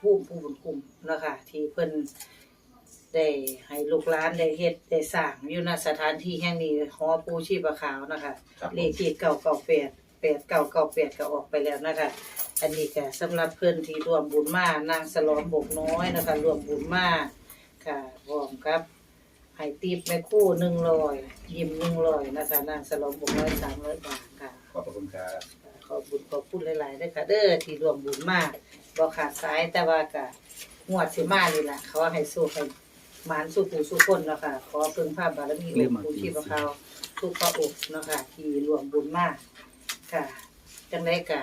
ผู้ผู้บุญคุมเนาะค่ะที่เพิ่นได้ให้ลูกหลานได้เฮ็ดได้สร้างอยู่ณสถานที่แห่งนี้หอปูชีพขาวนะคะครับเลขที่เก้าเก้าแปดแปดเก้าเก้าแปดก็ออกไปแล้วนะคะ อันนี้ก็สำหรับเพื่อนที่ร่วมบุญมานางสลอมบกน้อยนะคะร่วมบุญมาค่ะพร้อมครับให้ติปแม่คู่หนึ่งร้อยยิ้มหนึ่งร้อยนะคะนางสลอมบกน้อยสามร้อยบาทค่ะ ขอบพระคุณครับ ขอบบุญขอบคุณหลายๆด้วยค่ะเด้อที่ร่วมบุญมาก บ่ขาดสายแต่ว่าก็งวดสิมานี่ล่ะ เขาว่าให้สู้ให้หมานสู้ผู้สู้คนเนาะค่ะขอเพิ่งภาพบารมีองค์ปู่ชีพเขาทุกพระองค์เนาะค่ะ ที่ร่วมบุญมากค่ะจังไดก็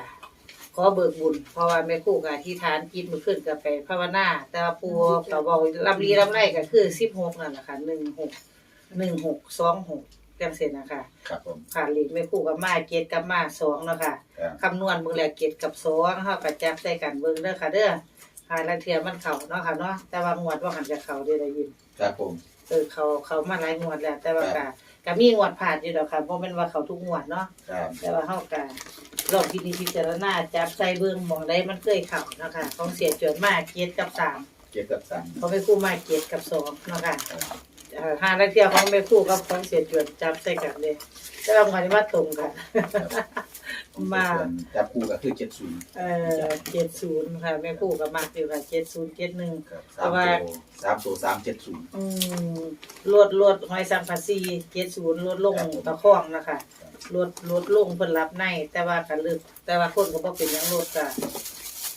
ขอเบิกบุญ เพราะว่าแม่ครู่ก็อธิษฐานจิตมื้อขึ้นก็ไปภาวนา แต่ว่าปู่ก็เว้าลำลีลำไรก็คือ16นั่นแหละค่ะ16 1626 จังซี่นะคะครับผมค่ะเลขแม่ครู่กับมาเจ็ดกับมาสองเนาะค่ะครับคำนวณเบิ่งแล้วเจ็ดกับสองเฮาก็จับใส่กันเบิ่งเด้อค่ะ เด้อหาลังเทียมันเข้าเนาะค่ะเนาะแต่ว่างวดว่าหันจะเข้าได้ได้ยินครับผมเออเขาเขามาหลายงวดแล้ว แต่ว่าก็ก็มีงวดผ่านอยู่ดอกค่ะบ่แม่นว่าเขาทุกงวดเนาะครับแต่ว่าเฮาก็ลองพินิจพิจารณาจับใส่เบิ่งหม่องใดมันเคยเข้าเนาะค่ะของเสียจวนมาเจ็ดกับสามเก็บกับสั่งเขาไปคู่มาเจ็ดกับสองเนาะค่ะครับ เอ่อหาลังเทียของแม่ครู่กับของเสียจวนจับใส่กันเลยแต่ว่างวดนี้ว่าตรงกัน มา ส่วนจับคู่ก็คือเจ็ดศูนย์เอ่อเจ็ดศูนย์ค่ะแม่ครู่ก็มักอยู่ค่ะเจ็ดศูนย์เจ็ดหนึ่ง ครับเพสามราะว่า ตัวสามตัวสามเจ็ดศูนย์ อืมลดลดหอยสังภาษีเจ็ดศูนย์ลดลงครับผม ตะคองนะคะลดลดลงเพิ่นรับในแต่ว่าก็ลึกแต่ว่าคนก็บ่เป็นหยังลดก็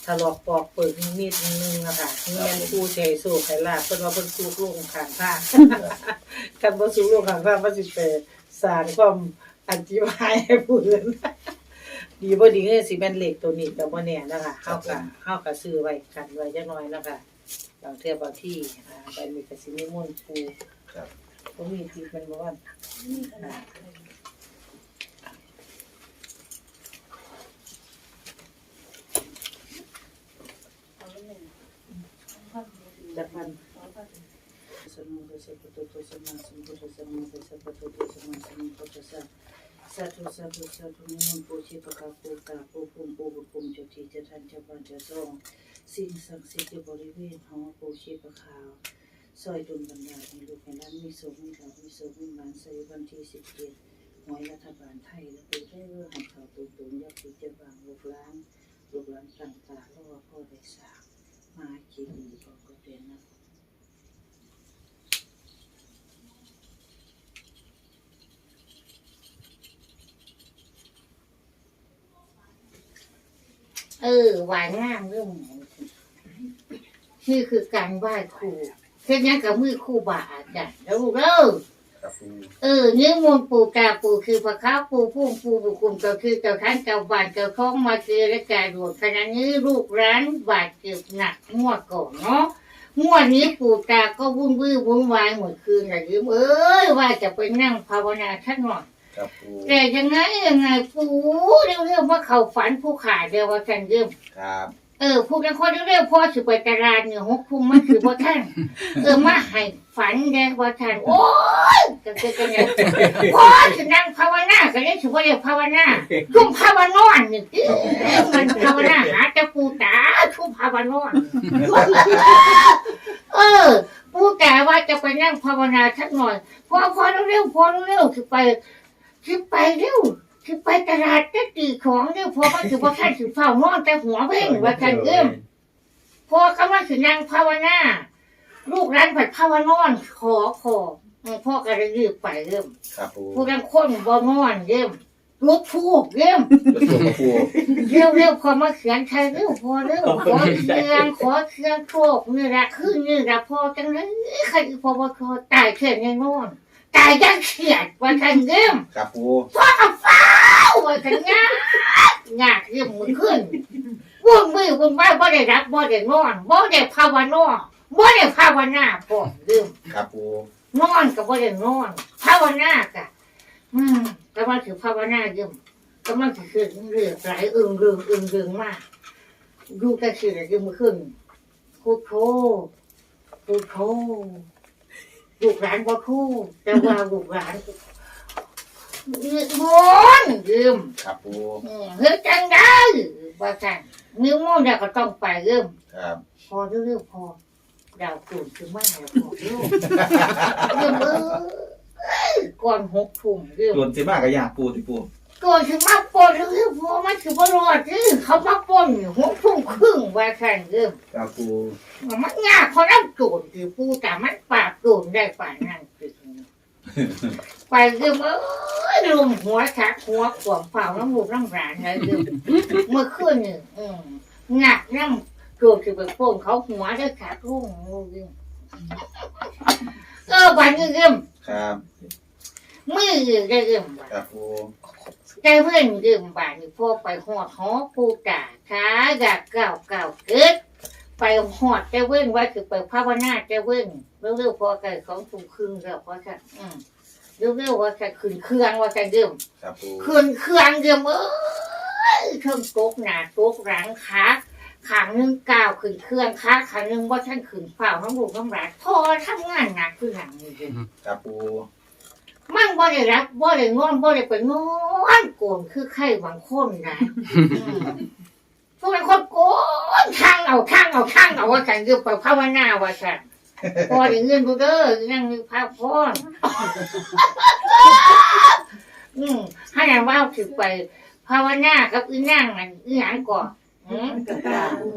ถลอกปอกเปิดนิดนึงนะคะนี่แม่นครู่ใจสู้ไผลาบเพิ่นว่าเพิ่นสู้ลงข้างทางกันบ่สู้ลงข้างทางมันสิไปสร้างความอันตรายให้ผู้อื่นดีบ่ดีเอ้ยสิแม่นเหล็กตัวนี้ก็บ่แน่นะคะเฮาก็เฮาก็ซื้อไว้กันไว้จักหน่อยนะคะบางเทื่อบางที่อ่าใบมีก็สิมีมนต์ปูครับบ่มีที่เป็นบ่ว่า อ่าจักพันสมุทรสัพพะตุสมาสมุทรสมุทรสัพพะตุสมาสมุทรสัพสาธุสาธุสาธุนิมนต์ปูชีพกาปูกาปูภูมิปูบุญภูมิเจ้าที่เจ้าท่านเจ้าบ้านเจ้าทรงสิ่งศักดิ์สิทธิ์อยู่บริเวณหอปูชีพขาวซอยดุลบรรดาให้ลูกให้หลานมีโสมมีลาภมีโสมมีหมานใส่วันที่สิบเจ็ดหวยรัฐบาลไทยและปูได้เรื่องให้เขาตุงตุงยาติเจ้าบางลูกหลานลูกหลานต่างตาเพราะว่าพ่อได้สาง มากินดีก็ก็เป็นนะเออหวานงามเรื่องนี่คือการไหว้ครูเช่นนั้นกับมือครูบาอาจารย์แล้วลูกเด้อ ครับปูเออเนื้อมนต์ปู่กาปู่คือพระข้าวปู่พุ่มปู่บุคุมก็คือเจ้าท่านเจ้าบ้านเจ้าท้องมาเจอและการรวมขณะนี้ลูกร้านบาดเจ็บหนักงวดก่อนเนาะงวดนี้ปู่ตาก็วุ่นวื้อวุ่นวายหมดคืนเลยเอ้ยว่าจะไปนั่งภาวนาทักหน่อยครับปูแต่ยังไงยังไงปู่เรื่องเรื่องว่าเขาฝันผู้ขาเดียวว่าท่านเริ่มครับ เออผู้นั้นคนเรื่องพ่อสิไปตลาดเนี่ยหกคุ้มมันคือพ่ท่านเออมาให้ฝันแดงว่าท่านโอ้ยกันเจอกันเนี่ยพ่อสินั่งภาวนากันนี่ถือว่าเรียกภาวนาชุ่มภาวนอนนี่เอ้ยมันภาวนาหาแต่ปูตาชุ่มภาวนอนเออปูตาว่าจะไปนั่งภาวนาสักหน่อยพอพอเร็วๆพอเร็วๆคือไปคือไปเร็ว คือไปตลาดจะตีของเนี่ยพอมาถือว่าท่านถือเฝ้านอนแต่หัวเพ่งว่าท่านเอื้อมพอเขามาถือนั่งภาวนา ลูกร้านผัดภาวนอนขอขอเออพ่อก็เลยรีบไปเริ่มครับปูผู้นั้นคนบ่นอนเริ่มลุกทูกเริ่มกระตัวกับปูเร็วเร็วพอมาเขียนใครเร็วพอเร็วขอเชียงขอเชียงโชคนี่แหละคือนี่แหละพอจังเลยใครพอว่าพอตายเขียนในนอนตายยังเขียดว่าท่านเริ่มครับปูเอาไว้ กันงากงากเรื่องมือขึ้นวุ่นมือวุ่นว่าบ่ได้รับบ่ได้นอนบ่ได้ภาวนอนบ่ได้ภาวนาพร้อเรื่องครับปูนอนก็บ่ได้นอนภาวนากะอืมก็มาถือภาวนาเรื่องก็มันสิคือเรื่องหลายอึงเรื่องอึงเรื่องมากดูแต่สิได้ยังมือขึ้นพุทโธพุทโธลูกหลานบ่ทูแต่ว่าลูกหลาน ยืดมนยืมครับปูอืมเฮ็ดจังได้ว่าจังนิ้วโม่เนี่ยก็ต้องไปเริ่มครับพอเรื่อยๆพอดาวตื่นขึ้นมาแล้วพอเริ่มเริ่มเอ้ยก่อนหกทุ่มเริ่มโดนสิมากกับยากปูที่ปูก่อนถึงมาปนเรื่อยๆพอมันถือว่ารอดที่เขามาปนอยู่หกทุ่มครึ่งว่าแข่งเริ่มครับปูมันยากเขาน้ำโจรคือปูแต่มันปราบโจรได้ป่านนั่นคือไปเริ่มเอ้ย ลมหัวชักหัวขวางเปล่าน้ำมูกน้ำหลานเลยเริ่มเมื่อคืนนี่อืมหนักน้ำโจรคือไปโป่งเขาหัวได้ขาดรุ่งงูเริ่มเออวันนี้เริ่มครับมือเริ่มได้เริ่มวันครับปูได้เพื่อนเริ่มวันนี้พวกไปหอดหอปูกาขาอยากเก่าเก่าเกิดไปหอดแกเว้นว่าคือไปภาวนาแกเว้นเร็วๆพอไก่ของถุงครึ่งแล้วพอค่ะอืม เร็วๆว่าจะขึ้นเครื่องว่าจะเดิมครับปูขึ้นเครื่องเดิมเอ้ยเครื่องตกหนาตกหลังขาขางหนึงก้าวขึ้นเครื่องขาขางหนึงว่าท่านขึ้นเฝ้าน้ำลูกน้ำหลานพอทำงานหนักขึ้นหลังนี่เดิมครับปูมันบ่ได้รับบ่ได้งอนบ่ได้ไปนอนโกนคือใครบางคนนะอืมพวกนั้นคนโกนทางเอาทางเอาทางเอาว่าฉันคือไปภาวนาว่าฉัน พอได้เงินดูเด้อนั่งนึกภาพพอนอืมให้นางว่าถึงไปภาวนากับอีนั่งอันอีหยังก่อนอืมกระตาปู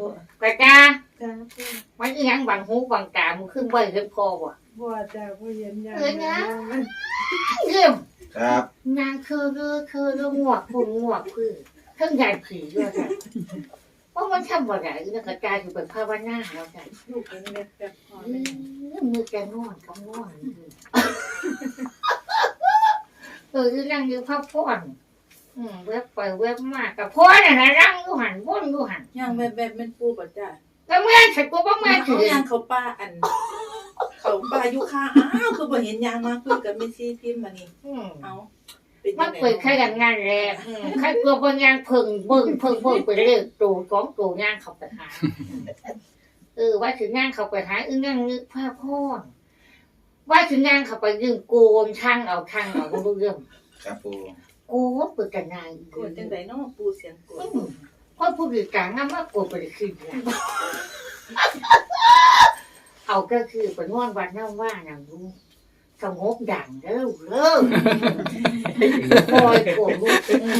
กระจาจ้าปูมันอีหยังบังหูบังตามันขึ้นบ่เห็นพอบ่บัวจ้าผู้เย็นยังเรื่องครับนางคือเรือคือเรือหมวกปุ่นหมวกพื้นทั้งใหญ่ผีด้วยค่ะ เพราะมันทำบ่ได้อีนักกระจายอยู่เป็นภาวนาแล้วกันลูกเป็นเม็ดแบบพออืมมือแกนอนกำนอนเออคือนั่งอยู่พักผ่อนอืมเว็บไปเว็บมากกับพ่อน่ะนะนั่งอยู่หันวนอยู่หันยังแบบแบบเป็นปูป่ะจ้าก็เมื่อฉันก็บ่มาเขาถือยังเขาป้าอันเขาป้าอยู่ข้าอ้าวคือบ่เห็นยางมาคุยกับเมซี่พิมพ์มานี่อืมเอา มันเปิดแค่ดังงานแรกอืมใครกลัวบางอย่างเพิ่งเบิ่งเพิ่งเบิ่งไปเรื่อยตูสองตูย่างเขาไปหาเออว่าถึงงานเขาไปหาอึ้งนั่งนึกภาพพ่อนว่าถึงงานเขาไปยืมโกนช่างเอาช่างเอาบ่รู้เรื่องครับปูโกนเปิดกันนายโกรธจังไดเนาะปูเสียงโกรธอืมเพราะผู้ดีกลางน้ำมากโกนไปเลยขึ้นแล้วเอาก็คือไปนอนวัดน้ำว่านังรู้ สงบดังเด้อเด้อคอยโกนลูก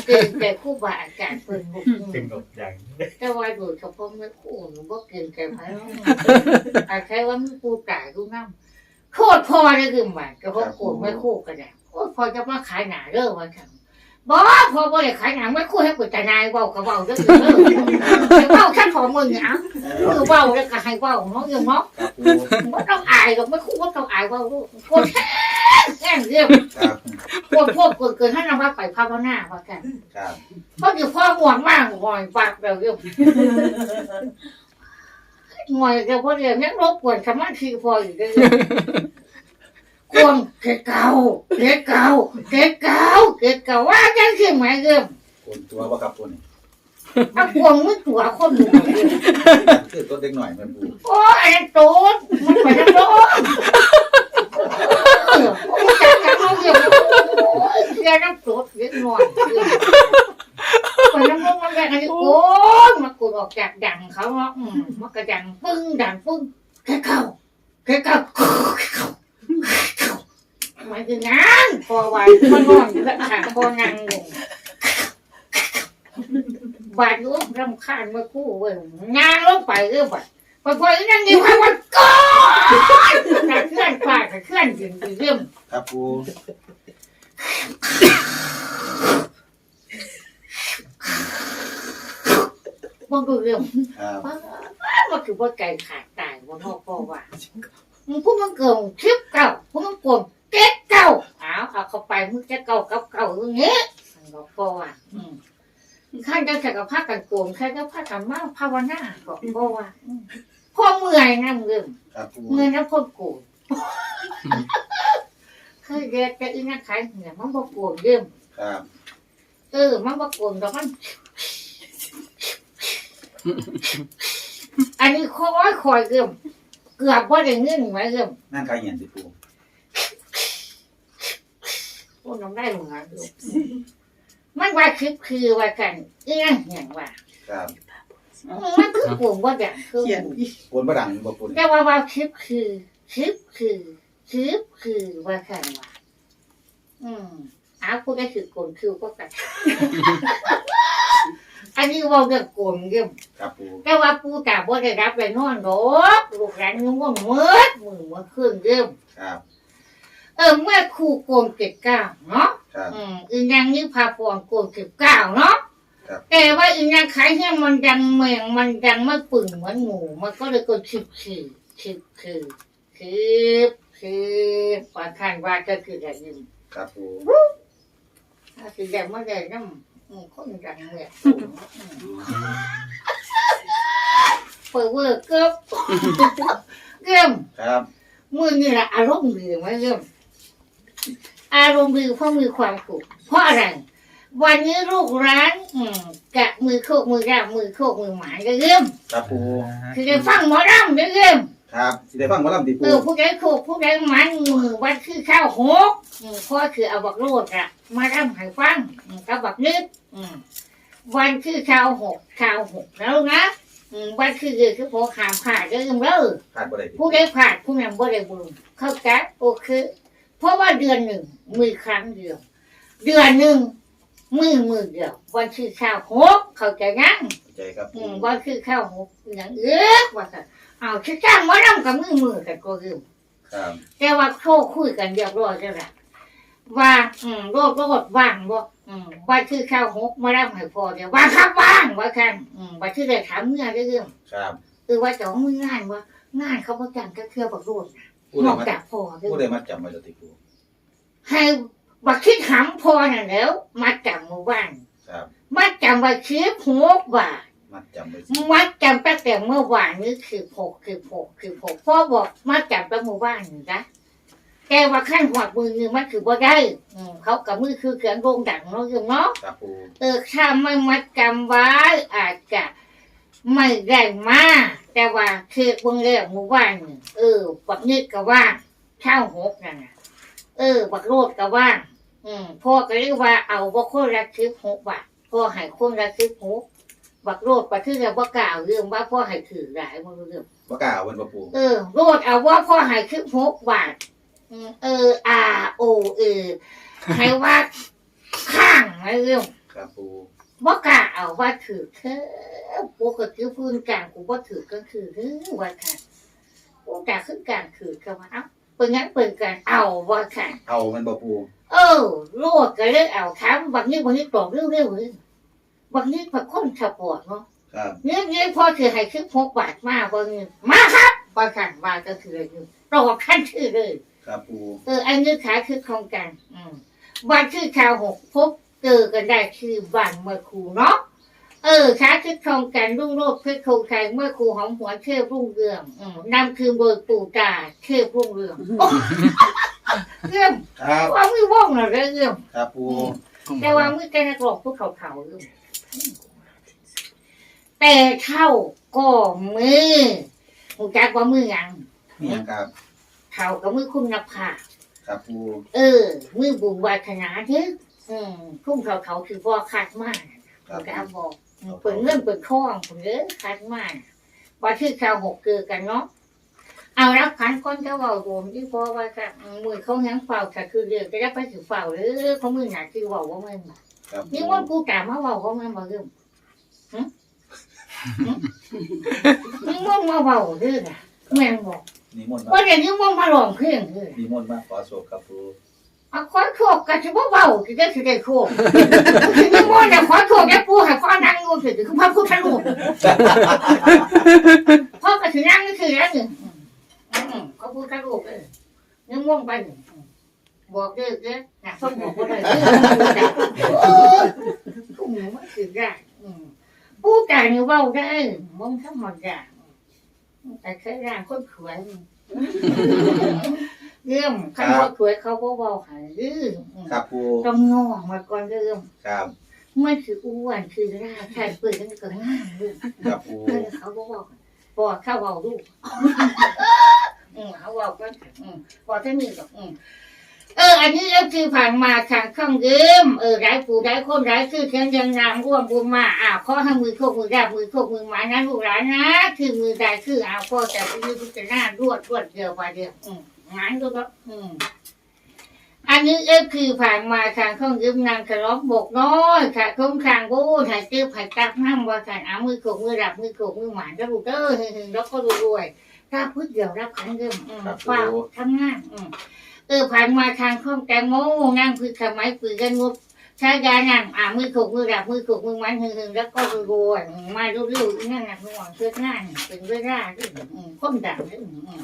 เก่งแต่ครู่บาอาจารย์เพิ่นบุกเป็นกบอย่างแต่ว่าโดยเฉพาะไม่คู่หนูก็เก่งใจไพ่อาใช้ว่าไม่คู่จ่ายดูน้ำโคตรพอเลยคือมันก็เพราะโกนไม่คู่กันแหละโอ้ยพอจะมาขายหนาเด้อวันฉัน บอกพอบ่ได้ขายหนาไม่คู่ให้กุญแจนายเบาก็เบาเด้อเด้อเบาแค่ของมึงเนี่ยคือเบาแล้วก็ให้เบาเนาะยังเนาะครับปูไม่ต้องอายหรอกไม่คู่ไม่ต้องอายเบาลูกคตรแค่แค่เรียบครับโคตรโคตรเกินเกินให้นำว่าไปภาวนาว่ากันเพราะอยู่พ่อห่วงมากห่วงปากเราเรียบห่วงจะพอเรียนยังรบกวนสมาธิพออยู่ได้เลย กวงเกเก่าเกเก่าเกเก่าเกเก่าว่าจังสิไหมเริ่มโกนตัวว่าครับปูนี่ถ้ากวงมือตัวคนหนึ่งเริ่มคือตัวเด็กหน่อยเหมือนปูโอ้ยอันนั้นโต๊ดมันไปทั้งโต๊ดเออโอ้ยจังกันเอาเรื่องโอ้ยเสียน้ำโต๊ดเล็กน้อยไปน้ำมันมันแรงอันนี้โกนมาโกนออกจากดังเขาเนาะอืมมันก็ดังปึ้งดังปึ้งแค่เข้าแค่เข้าแค่เข้าแค่เข้า หมายถึงงานพอวันพอนอนอยู่แล้วค่ะพอนั่งลงบาดรู้รำคาญเมื่อคู่เว้ยงานลงไปเรื่อยไปพอพอนั่งยิ้มให้วันก่อนแต่เคลื่อนฝ่าแต่เคลื่อนยืนเรื่องครับปูมันดูเรื่องครับมันถือว่าไก่ขาดตายวันนอกพ่อว่า มึงพวกมันเกิงคลิปเก่าพวกมันโกงเก๊กเก่าเอาเอาเข้าไปมึงจะเก่ากับเก่าอย่างเงี้ยมันบอกพ่อว่าอืมข้าจะใส่กับผ้ากันโกงแค่จะผ้ากันมาภาวนาบอกพ่อว่าอืมพ่อเมื่อยนะมึงครับปูเมื่อยนะพ่อโกงเคยเรียกแต่อีนักขายเนี่ยมันบอกโกงเรื่องครับเออมันบอกโกงแต่มันอันนี้คอยคอยเริ่ม เกือบว่าได้เงินไว้เริ่มนั่นใครเห็นสิปูพวกน้องได้หรือไงเริ่มมันว่าคือคือว่ากันเอื้องอย่างว่าครับมันคือกลุ่มว่าดังคือเขียนพี่โกนบ่ดังบ่ปูนี่แต่ว่าว่าคลิปคือคลิปคือคลิปคือว่าใครว่าอืมอ้าวพูดได้คือกลคือก็กัน อันนี้เว่าเรื่องโกนเรื่องครับปูแต่ว่าปูตาบ่ได้รับไปนอนดอกลูกหลานยังง่วงเมื่อมือเมื่อคืนเรื่องครับ เออเมื่อครูโกนเก็บก้าวเนาะครับอืมอีนางนี่พาปอนโกนเก็บก้าวเนาะครับแต่ว่าอีนางขายให้มันดังเมืองมันดังไม่ปึ่งเหมือนหมูมันก็เลยโกนชิบคือชิบคือคือคือปาทานว่าก็คือแบบนี้ครับปูถ้าคือแบบเมื่อไรน้ำอืม คนดังเมืองเปิดเวอร์เกือบเกือบครับมือนี่แหละอารมณ์ดีไหมเรื่องอารมณ์ดีเพราะมีความสุขเพราะอะไรวันนี้ลูกร้านอืมกะมือโคกมือราบมือโคกมือหมายก็เริ่มครับปูคือได้ฟังหมอรำก็เริ่ม ครับสิได้ฟังหมอลำติเอปูอผู้ใดโคกผู้ใดหมันมือวันคือข้าวหกอืมพ่อคือเอาบักโรดอะมารำให้ฟังอืมกับบักนึกอืมวันคือข้าวหกข้าวหกแล้วนะอืมวันคือเดือนคือพอขามผ่าก็เริ่มเด้อ ขาดบ่ได้ติผู้ได้ผ่านผู้นั้นบ่ได้บุญเข้าใจโอเคเพราะว่าเดือนหนึ่งมือครั้งเดียว เดือนหนึ่งมือมือเดียววันคือข้าวหกเข้าใจยังเข้าใจครับอืปูมวันคือข้าวหกอย่างเอื้อว่าค่ะ เอาชิจ้างมาทำกับมือมือกันก็ลืมครับแต่ว่าโชคคุยกันเรียบร้อยแล้วล่ะว่า อืมโรดโรดว่างบ่อืมวันคือข้าวหกมาทำให้พอเดียวว่างครับว่างว่าคันอืมวันที่ได้ถามเมื่อได้เรื่องครับเออว่าจะเอามืองานว่างานเขาประจันก็เครือบักโรดผู้นใดอกมาจากพอเด้ผู้อใดมาจำไว้แล้วติปูให้บักคิดหำพอน่ะแล้ว มาจำหมู่บ้านครับมาจำไว้คิดหกบาท มาจำไว้มาจำตั้งแต่เมื่อวานนี้คือหกคือหกคือหกพ่อบอกมาจำตั้งหมู่บ้านนี่นะแต่ว่าขั้นหัวมือนี่มันคือบ่ได้อืมเขากับมือคือเขียนโรงดังเนาะเนาะครับปูเออถ้าไม่มัดจำไว้อาจจะไม่ได้มาแต่ว่าคือเบิ่งแล้วหมู่บ้านนี่เออบักนิดก็ว่างข้าวหกนั่นน่ะเออบักโรดก็ว่างอืมพ่อก็เรียกว่าเอาบ่คนละคิดหกบาทพ่อให้คนละคิดหก บักโรดไปที่เราบ่กล่าวเรื่องว่าพ่อให้ถือหลายมันเรื่องบ่กล้าเอาเพิ่นบ่ปูเออโรดเอาว่าพ่อให้คิดหกบาทอืมเอออาโอเออให้ว่าข้างอะไรเรื่องครับปูบ่กล้าเอาว่าถือเธอปกติพื้นกลางกูบ่ถือก็คือเฮ้อว่าค่ะกูกล้าขึ้นกลางถือก็ว่าเอ้าเป็นงั้นเป็นการเอาว่าค่ะ เอามันบ่ปูเออโลดก็เลยเอาถามบางนี้บางนี้ตอบเร็วๆเลย บางนี้ผักคนสปอร์ตเนาะครับเนี่ยเนี่ยพอถือให้คือพกบาทมาบางนี้มาครับว่าค่ะมาก็คืออะไรอยู่ตอบขั้นชื่อเลยครับปูเอออันนี้ขายคือโครงการอืมวันชื่อชาวหกพบเจอกันได้คือบ้านเมื่อครูเนาะเออขายคือโครงการรุ่งโรจน์เพื่อโครงการเมื่อครูหอมหัวนเทพรุ่งเรืองอืมนำคือโดยปู่ตาเทพรุ่งเรืองโอ้เรื่องครับว่ามือว่องเหรอเรื่องครับปูแต่ว่ามือแกนักหลอกพวกเขาเขาๆอยู่ แต่เท่าก็มือหูจักว่ามือหยังนี่หยังครับเท่ากับมือคุณนภาครับปูเออ มือบุญวาฒนาเถอะอืมคุ้มเขาเขาคือพ่อคัดมากครับก็บอกอืมเปิดเงินเปิดข้องผมเยอะคัดมากว่าชื่อชาวหกเกิดกันเนาะเอารับขันคนจะเว่าโดมที่พ่อว่าค่ะอืมมือเขายังเฝ้าค่ะคือเรียกจะได้ไปถือเฝ้าหรือเขามือหนาคือเว่าว่ามัน ครับปูนี่มันกูกล่าวมาเว่าว่ามันบ่เรื่องหึหึนี่มันมาเว่าเรื่องอะแม่งบอกนิมนต์มาว่าเดี๋ยวนี้มันมาร้องเพลงเรื่องนิมนต์มาขอโชคครับปูเอาขอโทษกันสิบ่เว้าสิได้สิได้โชคสิมีบ่ได้ขอโทษแก่ปู่ให้พ่อนั่งอยู่สิคือพระพุทธรูปพ่อก็สินั่งนี่คือแล้วนี่อืมพระพุทธรูปเออนี่ม่วงไปนี่อืมบอกเด้อเด้อน่ะเพิ่นบอกบ่ได้เด้อเออทุ่มมันสิ ได้อืมปู่จ่ายนี่เว้าได้มึงธรรมดาแต่เคยร่างคนสวยนี่เรื่องคันบ่สวยเขาบ่เว้าให้เด้ออืมครับปูต้องงอกมาก่อนเริ่มครับไม่คืออ้วนคือร่าใช่เปิดกันก็ง่ายลูกครับปูเออเขาบอกบอกบอกเข้าเอาลูกอืมเขาบอกก็อืมบอกที่นี่ก็อืม เออ อันนี้เอฟคือผ่านมาทางช่องยืมเออร้ายปู่ร้ายคนร้ายคือเชียงยังงามร่วมบุญมาอ่าข้อให้มือโคกมือราบมือโคกมือหมานะลูกหลานนะคือมือใดคือเอาพ่อแต่ยืมพิจารณารวดรวดเดียวไปเดียวอืมงานก็แบบอืมอันนี้เอฟคือผ่านมาทางช่องยืมนางกระล้อบกน้อยค่ะคุ้มคางบูนหายตื้อหายตักน้ำว่ากันเอามือโคกมือราบมือโคกมือหมาแล้วลูกเด้อเฮงๆแล้วก็รวยๆ ถ้าพึ่งเดียวรับขันเดิมอืมเฝ้าทำงานอืมเออผ่านมาทางข้องแตงโมนั่งพือขไม้ปืนกันงบใช้ยานั่งอ่ามือขกมือดับมือขกมือมันหึงหึงแล้วก็รวยๆมาเรื่อยๆนั่งหนักห่วงเชื่องานเป็นเวลาด้วยอืมข้มดังด้วยอืม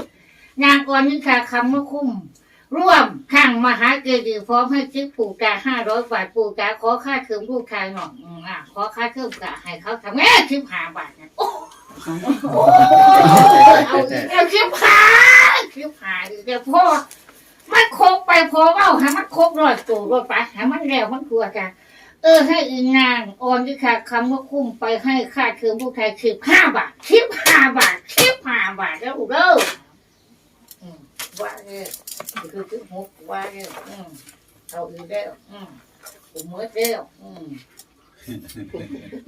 นางก่อนนี้ค่ะคำว่าคุ้ม ร่วมข้างมหาเกดีย์พร้อมให้ซื้อปู่กาห้าร้อยบาทปู่กาขอค่าเทอมลูกชายหน่อยอืมอะขอค่าเทอมกะให้เขาทำแม่คิดหาบาทนะโอ้ โหเอาอีกแล้วคิดหาคิดหาอีกแล้วพ่อมันโคกไปพอเว่าให้มันโคกรอยตัวรถไปให้มันแล้วมันกลัวกันเออให้อีนางออนที่ค่ะคำว่าคุ้มไปให้ค่าเทอมผู้ไทยสิบห้าบาทสิบห้าบาทสิบห้าบาทแล้วลูกเด้ออืมว่าเนี่ยคือคือหกว่าเนี่ยอืมเอาอีกแล้วอืมผมเมื่อแล้วอืม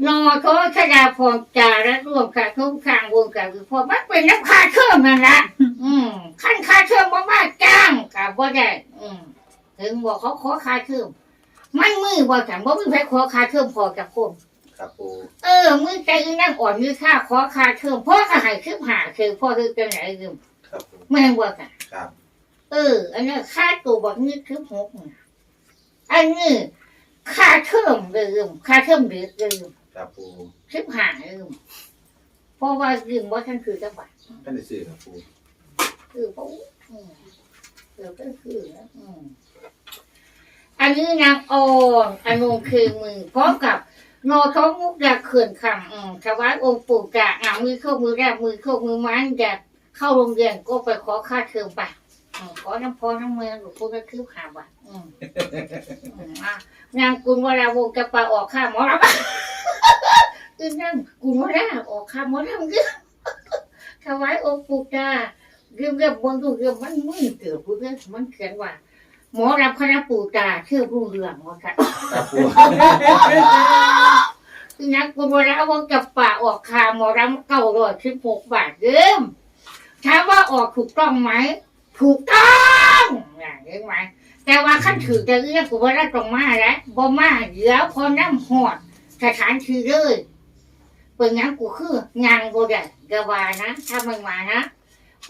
นอโทษดาพรจาระร่วมกับทุกทางวงกับคือพอมันเป็นน้ำคาเชื่อมนั่นละอืมขั้นค่าเชื่อมมากๆจ้างกับว่าได้อืมถึงบอกเขาขอค่าเชื่อมมันมือว่าจังว่ามือแพ้ขอค่าเชื่อมพอจากคนครับปูเออมือใจอีนั่งอ่อนมือค่าขอค่าเชื่อมพ่อก็ใหายคืบหาคือพ่อคือจังไหนยืมครับปูแม่งว่ากันครับ เออ อันนี้ค่าตัวบอกนี่คือหกน่ะอันนี้ ค่าเชื่อมลืมค่าเชื่อมเดือดลืมครับปูคืบหาลืมเพราะว่าลืมว่าท่านคือจังหวัดท่านได้ซื้อครับปูคือเขาอืมเดี๋ยวก็คือนะอืมอันนี้นางออนอันนงคือมือพร้อมกับโนท้องมุกอยากเขื่อนคำอืมถวายองค์ปู่กะอ่ามือเข้ามือแรกมือเข้ามือไม้อยากเข้าโรงเรียนก็ไปขอค่าเทอมไปอืมขอน้ำพอน้ำเมืองหรือพวกก็คือหาบาทอืมอืมอะ นางกุลวราวงศ์จะไปออกค่าหมอลำคือนั่งกุลวราออกค่าหมอลำคือถวายองค์ปู่กะเรื่องเรื่องบนดูเรื่องมันมึนเกิดพูดเรื่องมันเขียนว่า หมอรับคณะปูตาเชื่อรู้เรื่องว่าค่ะครับปูคือนักกุมระว่ากับป่าออกคาหมอรำเก้าร้อยสิบหกบาทเดิมถามว่าออกถูกต้องไหมถูกต้องอย่างนี้ไหม แต่ว่าขั้นถือจะเรียกกุมระตรงมาแล้วบ่มาเดี๋ยวพอน้ำหอดสถานที่เลยเป็นหยังกูคืองานบ่ได้กะว่านะถ้ามันมานะ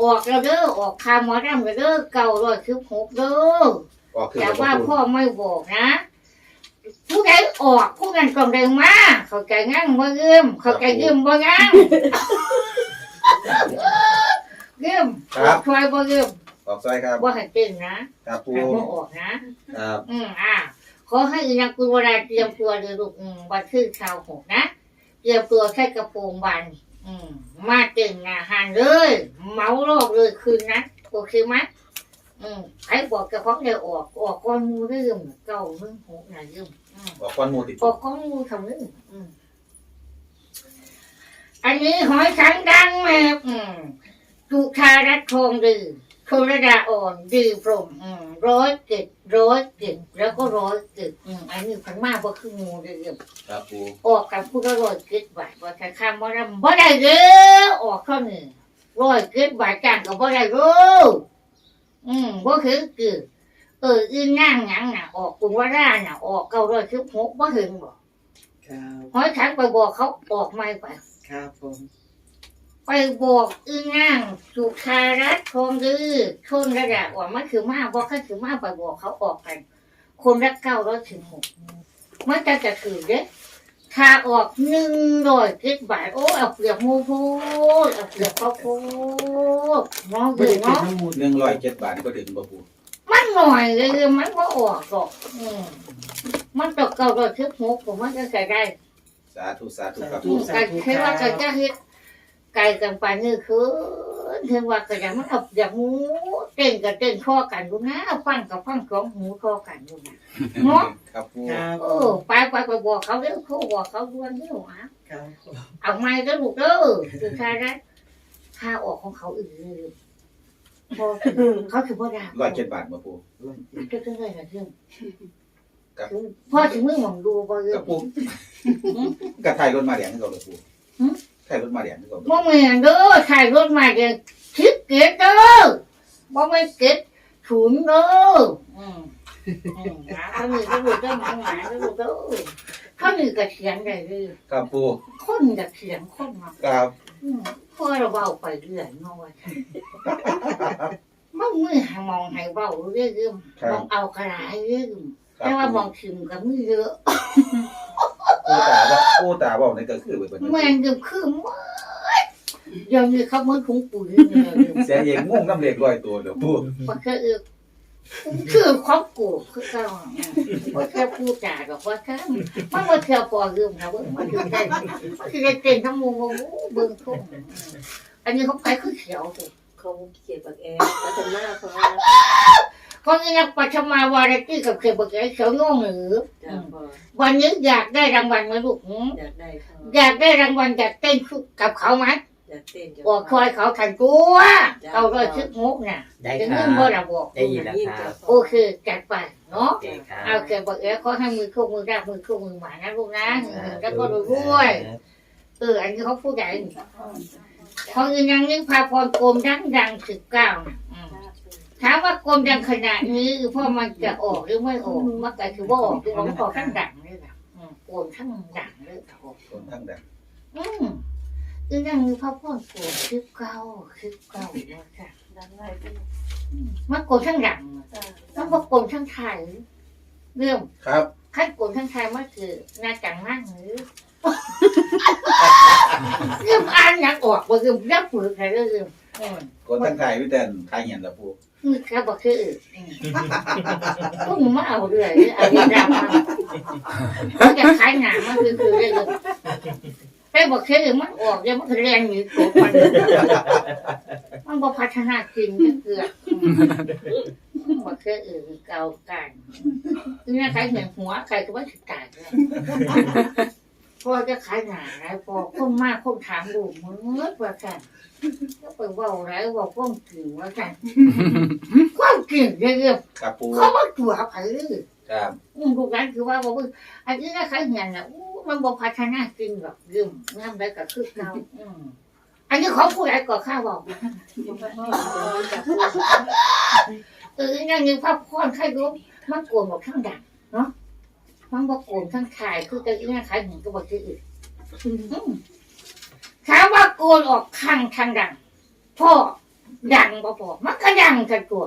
ออกแล้วเด้อออกคาหมอรำแล้วเด้อเก้าร้อยสิบหกเด้อออกคือแต่ครับว่าปูพ่อไม่บอกนะผู้ใดออกผู้นั้นต้องเดินมาเขาใจงั้งบ่เยื่มเขาใจยืมบ่งั้งยืมออกช่วยบ่ยืม ออกซอยครับบ่ให้เต้นนะครับปูแต่บ่ออกนะ ครับอืมอ่าขอให้อีนักกุลวราเตรียมตัวเลยลูกอืมวันขึ้นข่าวหกนะเตรียมตัวแค่กระโปรงบานอืม มาเต้นหนาหานเลย เมาโลกเลยคืนนะโอเคไหมอืมใครบอกกระเพาะเดี๋ยวออกออกก้อนมูเรื่องเก้าเรื่องหกนะยืมอืมออกก้อนหมูติดออกก้อนมูทำเรื่องอืมอันนี้หอยสังดังแม่อืมจุชารัตทองดือ โทรดาอ่อนดือพรหมอืมร้อยเจ็ดร้อยเจ็ดแล้วก็ร้อยเจ็ดอืมอันนี้พันมากกว่าคืองูเลยยืมครับปูออกกับผู้ละร้อยเกิดบาทว่าถ้าข้ามบ่ได้บ่ได้เด้อออกเท่านี้ร้อยเกิดบาทจ้างก็บ่ได้เด้ออืมบ่คือคือเอออีนางหยังน่ะออกกุว่าราน่ะออกเก้าร้อยสิบหกบ่เห็นบ่ครับหอยฉันไปบอกเขาออกไม่ไปครับผม ไปบอกอีนางสุภารัตน์ทองดื้อชนระดับว่ามันคือมาบอกเขาคือมาไปบอกเขาออกกัน คนละเก้าร้อยสิบหกมันจะจะถือเด้ถ้าออกหนึ่งร้อยเจ็ดบาทโอ้เอาเปรียบหมูพูดเอาเปรียบข้าวโพดมองไม่ดูได้กินเนาะน้ำมูลหนึ่งร้อยเจ็ดบาทก็ถึงบ่ปูมันหน่อยเลยมันก็ออกหรอกอืมมันตกเก่าร้อยสิบหกผมมันก็ใส่ได้สาธุสาธุครับอืปูมไก่เชื่อว่าไก่จะเฮ็ด ไก่กันไปนี่คือถึงว่าก็ยังมันเอาเปรียบหมูเต้นกับเต้นข้อกันดูนะฟังกับฟังสองหูข้อกันดูนะเนาะครับปูครับเออไปไปไปบอกเขาเรื่องเขาบอกเขาดวนเรื่องอะครับผมเอาไม่ก็ลูกเด้อคือใครได้ค่าออกของเขาอื่นเลยพอเขาคือพ่อดาร้อยเจ็ดบาทบ่ปูจะจังไดล่ะเรื่องกับพ่อถึงมึงมองดูบ่เรื่อกังบปูกับไทยรถมาแดงให้เราเลยปู หืมไทยรถมาแดงให้เราบ่แม่นเด้อถ่ายรถมาเด้อคิดเกตเด้อบ่แม่นเกตศูนย์เด้ออืมอืมหาเขานี่ก็รู้เด้อหมาหมาก็รู้เด้อเขานี่ก็เขียนได้เลยครับปูคนก็เขียนคนมาครับอืมพอเราเว้าไปเรื่อยเนาะว่าซั่นมันมือหามองให้เว้าเรื่อยๆมองเอากระไรเรื่อยครัแต่บว่ามองชิมก็มีเยอะ ปูตาว่าปูตาบอกในก็คือเป็นแม่งก็คือหมดเดี๋ยวนี้เขาเหมือนถุงปุ๋ยเนี่ยเสียเองงงน้ำเหล็กลอยตัวเดี๋ยวปูมันก็เออคือของกูคือเก่าว่าแค่พูดจากับว่าแค่มันว่าเที่ยวปอเรื่องนะเว้ยมันคือได้มันคือได้เก่งทั้งมุมเบิ่งทุ่งอันนี้เขาไปคือเขียวสิเขาเขียนปากแอร์พัฒนาเขา เพราะงั้นปัชมาวาไรตี้กับเขียบอกไอ้เขียวงงหรือจ้าพอวันนี้อยากได้รางวัลไหมลูกหืมอยากได้อยากได้รางวัลจากเต้นชุดกับเขาไหมอยากเต้นบอกคอยเขาทันตัวเอาด้วยชึกมุกน่ะได้จะคเงิรันบ่บ ระบอกได้ยินแล้วครับ โอเคจัดไปเนาะ โอเคครับเอาเกิดบอกเอ๋ขอให้มือคู่มือราบมือคู่มือหมานะลูกนะแล้วก็รวยๆ เอออันนี้เขาพูดใหญ่เขายืนยันนึงพาพรโกมดังดังสิบเก้าน่ะ ถามว่าโกมดังขนาดนี้เพราะมันจะออกหรือไม่ออกมันก็คือว่าออกคือว่ามันออกทั้งดังเลยนะอืมโกมทั้งดังเลยค่ะคนทั้งแดงอืมยืนยันนึงพาพรโกมสิบเก้าสิบเก้าว่าค่ะดังไรก็มันโกมทั้งดังจ้าแล้วก็โกมทั้งไทยเรื่องครับขั้นโกนทั้งไทยมันคือนาจังมากหรือเรื่องอ่านอยากออกว่าคือยับฝืนใครเรื่องอืมคนทั้งไทยพี่แตนไทยเห็นแล้วปู คือแค่บอกคืออืมพวกมึงมาเอาเรื่อยเอาเรื่องดราม่าเขาจะขายหนังมันคือคือเรื่องแต่บอกคือมันออกยังมันคือแรงหนีโกรธมันมันบอกพัฒนาจริงก็คืออืมบอกคืออื่นเก่ากันนี่ใครเห็นหัวใครก็ว่าถึงตายเลยพอจะขายหนาไรพอคนมากคนถามดูเหมือนว่ากันก็ ไปเว่าไรเว่าความจริงว่ากันความจริงเรื่องครับปูเขาว่าตัวไผ่ครับอืมลูกนั้นคือว่าบอกว่าอันนี้นะขายเงินน่ะอู้มันบอกพัฒนาจริงหรอกยืมงามได้กับคือเขาอืมอันนี้ของผู้ใดก่อข้าบอก เออนั่นนี่ภาพพรใครรู้มันโกนหมดทั้งดังเนาะมันบอกโกนทั้งขายคือจะอีน่าขายหนึ่งก็บอกที่อื่น ถามว่าโกนออกข้างทางดัง พ่อดังบ่พอมันก็ดังกันตัว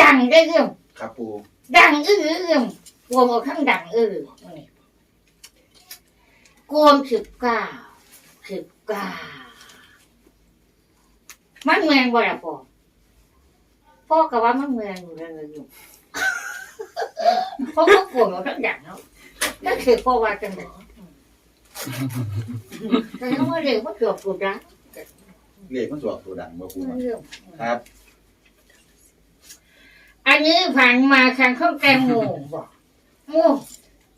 ดังได้เรื่อง ครับปูดังอื้อเรื่องโกนออกข้างดังอื้อนี่โกนสิบเก้าสิบเก้ามันเมืองบ่ละพ่อพ่อก็ว่ามันเมืองอยู่แล้วเลยอยู่พ่อก็โกนออกข้างดังเนาะนั่นคือพ่อว่าจังไง แต่ยังไม่เรียกว่าเกือบกูดังเรียกมันสวกตัวดังบ่ปูเรื่องครับ อันนี้ผ่านมาทางข้าวแกงโมบอกโม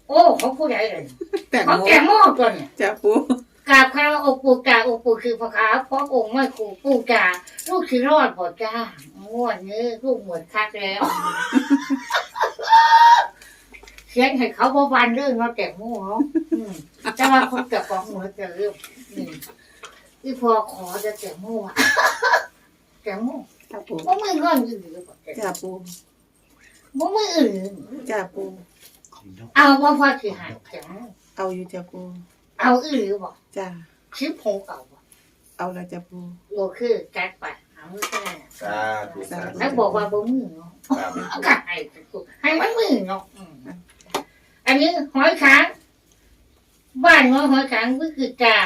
โอ้เขาผู้ใหญ่เลยแต่เขาแกงโมตัวเนี่ยจะปูกราบคาวองค์ปู่จ่าองค์ปู่คือพระขาพราะองค์ไม่ครูปู่จ่าลูกคือรอดบ่จ้างวดนี้ลูกหมือนคักแล้ว เขียนให้เขาบ่วันเรื่องเนาะแกงโมเนาะอืมแต่ว่าคนเก็บของเหมือนจะเรื่องอืมที่พอขอจะแกงโมอะแกงโมจะปูบ่ไม่เงินอื่นหรือเปล่าแกงโม่จะปูบ่ไม่อื่นจะปูเอาว่าพอสิหาแข็งเอาอยู่จะปูเอาอีหรือบอกจ้าชิปผงเอาบ่เอาละจะปูโอคือจัดไปเอาแค่สาธุสาธุแล้วบอกว่าบ่มือเนาะครับเอาก็ให้กูให้มันมือเนาะ อืมอันนี้หอยขาง บ้านน้อยหอยขางวิคือจา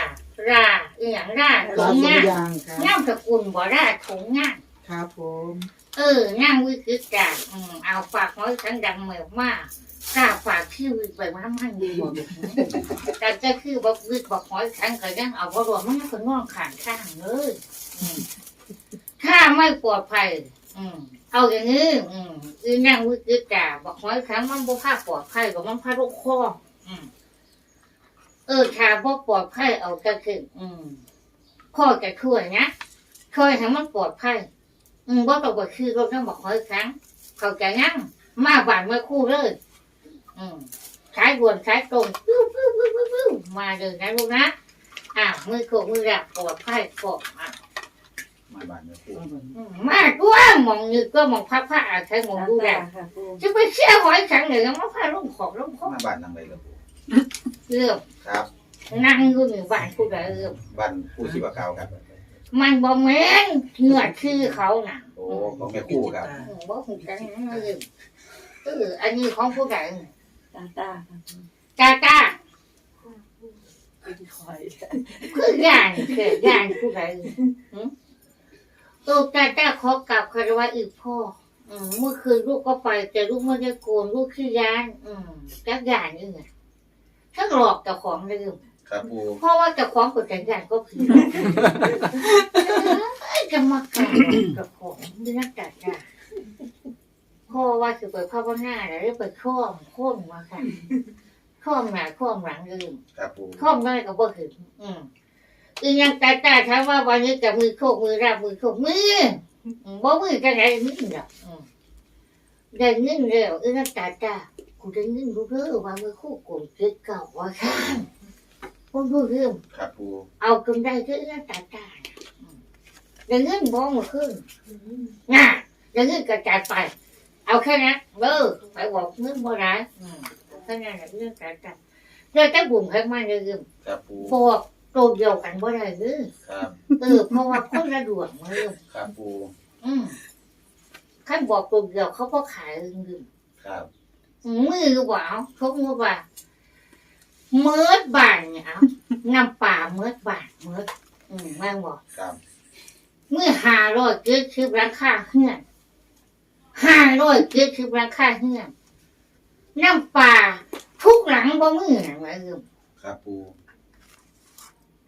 ราอีหยังราถงงานางครับงามสกุลบ่ราถงงาน ครับผมเออนางวิคือจาอืมเอาฝากหอยขางดังเหมือนมากกล้าฝากชื่อไปว่ามันดีบ่แต่ก็คือบอกวิบอกหอยขางก็ยังเอาบ่รวมมันก็นอนข้างข้างเลยอืมถ้าไม่ปลอดภัย อืม เอาอย่างนี้อืมอีนั่งวิกฤตกาบอกหอยครั้งมันบ่พาปลอดภัยกับมันพาลูกคออืมเออถ้าบ่ปลอดภัยเอาก็คืออืมพ่อจะช่วยนะช่วยให้มันปลอดภัยอืมบ่ต้องบ่คือรถนั่งบอกหอยครั้ง เขาใจยังมาบ้านเมื่อคู่เลยอืมสายด่วนสายตรงปิ้วปิ้วปิ้วปิ้วมาเลยนะลูกนะอ่ามือโขกมือดับปลอดภัยปลอดอะ มาบ้านแม่ครูอืมมาตัวหมองนึกก็หมองพักผ้าใช้หมองดูแลค่ะปูจะไปเชี่ยวหอยขังเหนือมาพาลงของลงของมาบ้านทางไหนล่ะครูเรื่องครับ นั่งอยู่ในบ้านกูได้เรื่องบ้านผู้ชีวขาวครับ มันบ่แม่นเหงื่อคือเขาน่ะโอ้ของแม่ครูครับ อืมบ่หูจังนะเรื่องเอออันนี้ของผู้ใดตาตากาตาเป็นคอยคือย่านเกิดย่านผู้ใดหึ ตัวกาตาขอกลับคารวะอีกพ่อ อืมเมื่อคืนลูกก็ไป แต่ลูกไม่ได้โกนลูกคือยาน อืมจักย่านนี่ไงถ้าหลอกเจ้าของลืมครับครูเพราะว่าเจ้าของกดจักย่านก็คือเอ้ยจะมาการเจ้าของนี่นักจัดจ้าเพราะว่าคือไปภาวนาแล้วได้ไปข้อมโค้มมาค่ะข้อมหน้าข้อมหลังลืมครับครูข้อมได้ก็บ่ถึงอืม อีหยังตาตาถามว่าวันนี้จะมือโคกมือราบมือโคกมืออืมบ่มือจะไหนมือดอกอืมได้เงินแล้วอีนักตาตากูได้เงินรู้เด้อว่ามือโคกโกงเกิดเก่าว่าข้างคนรู้เรื่องครับครูเอากำไรเท่านักตาตาน่ะอืมได้เงินบ่มาขึ้นง่าได้เงินกระจายไป เอาแค่นั้นเด้อไปบอกเงินบ่ได้อืมเอาแค่นั้นแหละเรื่องตาตาเรื่องแต่บุ่มให้มาเรื่องครับครู พวกตัวเดียวกันบ่ได้เด้อครับเออเพราะว่าคนละดวงมือครับครูอืมขั้นบอกตัวเดียวเขาก็ขายลืมครับมือว่าเอาเขามือว่าเมิดบานเนี่ยเอาน้ำป่าเมิดบานเมิดอืมแม่งบอกครับมือห้าร้อยเกิดคือราคาเฮือนห้าร้อยเกิดคือราคาเฮือนน้ำป่าทุกหลังบ่มือนะแม่ลืมครับครู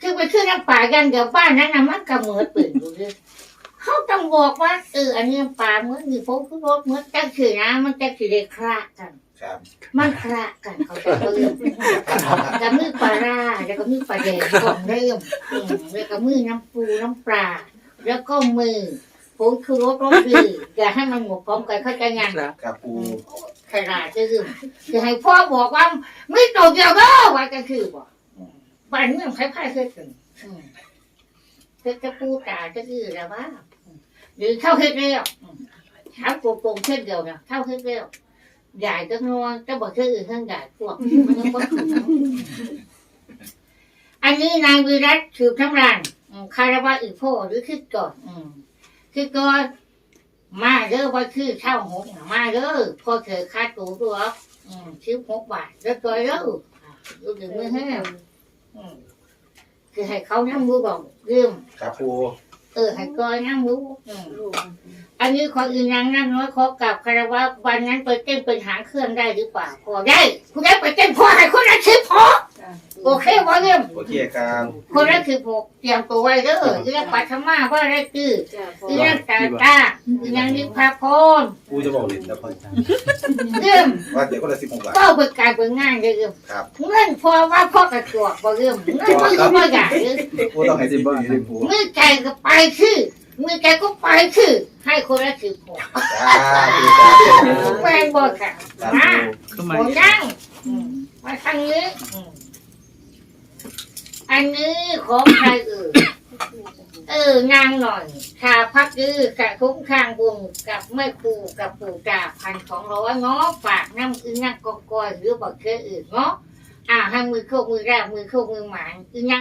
คือไปชื่อน้ำป่าอย่างเดียวบ้านนั้นน่ะมันก็เหมือนปืนอยู่เลยเขาต้องบอกว่าเอออันนี้น้ำป่าเหมือนมีพวกรถเหมือนจังคือนะ มันจังคือได้คละกัน ครับ มันคละกันเขาจะเริ่มกับมือปลาร้าแล้วก็มือปลาแดงก่อนเริ่มอืมแล้วก็มือน้ำปูน้ำปลาแล้วก็มือผงคือรสรสดีอย่าให้มันหมดพร้อมกันเข้าใจยังครับครูขนาดจะลืมจะให้พ่อบอกว่าไม่ตกเดียวเด้อว่าก็คือบอก บ้านเมืองไพ่ๆเคยถึงอืมจะจะปูตาจะคือแล้วว่าหรือเข้าเฮ็ดแล้วอืมถามโกงๆเช่นเดียวนะเข้าเฮ็ดแล้วใหญ่จะนอนจะบอกคืออื่นทั้งใหญ่พวกมันยังบ่ถึงอันนี้นายวิรัตถือทั้งรันอืมคารวะอีกพ่อหรือคิดก่อนอืมคิดก่อนมาเด้อว่าคือเช่าหกน่ะมาเด้อพอเธอค่าตัวตัวอืมชิบหกบาทแล้วตัวเด้ออะดูถึงมือให้อืม คือให้เขานั่งมือบอกเรื่องครับครูเออให้กอยนั่งมืออืมลูกอันนี้ขออื่นยังนั่งน้อยขอกลับคารวะวันนั้นไปเต้นเป็นหางเครื่องได้หรือเปล่าพอได้คุณได้ไปเต้นพอให้คนนั้นชิบพอ โอเควะเรื่องโอเคครับคนนั้นคือพกเตรียมตัวไว้เด้อเรื่องปัทมาว่าได้คือจ้าพ่อเรื่องตาตาเรื่องนิพพาพรครูจะบอกเล่นแล้วพอเรื่องว่าเดี๋ยวก็ละสิบหกบาทเป้าเป็นการเป็นงานเรื่องครับเงินพอว่าพ่อกระจวกบ่เรื่องเงินมือก็บ่อยากเลยครูต้องให้สิบบาทเลยครูมือใจก็ไปคือมือใจก็ไปคือให้คนละสิบหกจ้าครูครับแฟนบ่ค่ะครับมาครูหมดยังอืมมาทางนี้ อืมอันนี้ของใครเอ่ยเออนางหน่อยชาพักยื้อกระทุ้งข้างบุญกับแม่ครูกับปู่ตาพันสองร้อยง้อฝากน้ำอึ้งนักกองกอยหรือบอกเคยอื่นเนาะอ่าให้มือโคกมือแรกมือโคกมือหมานอึ้งนัก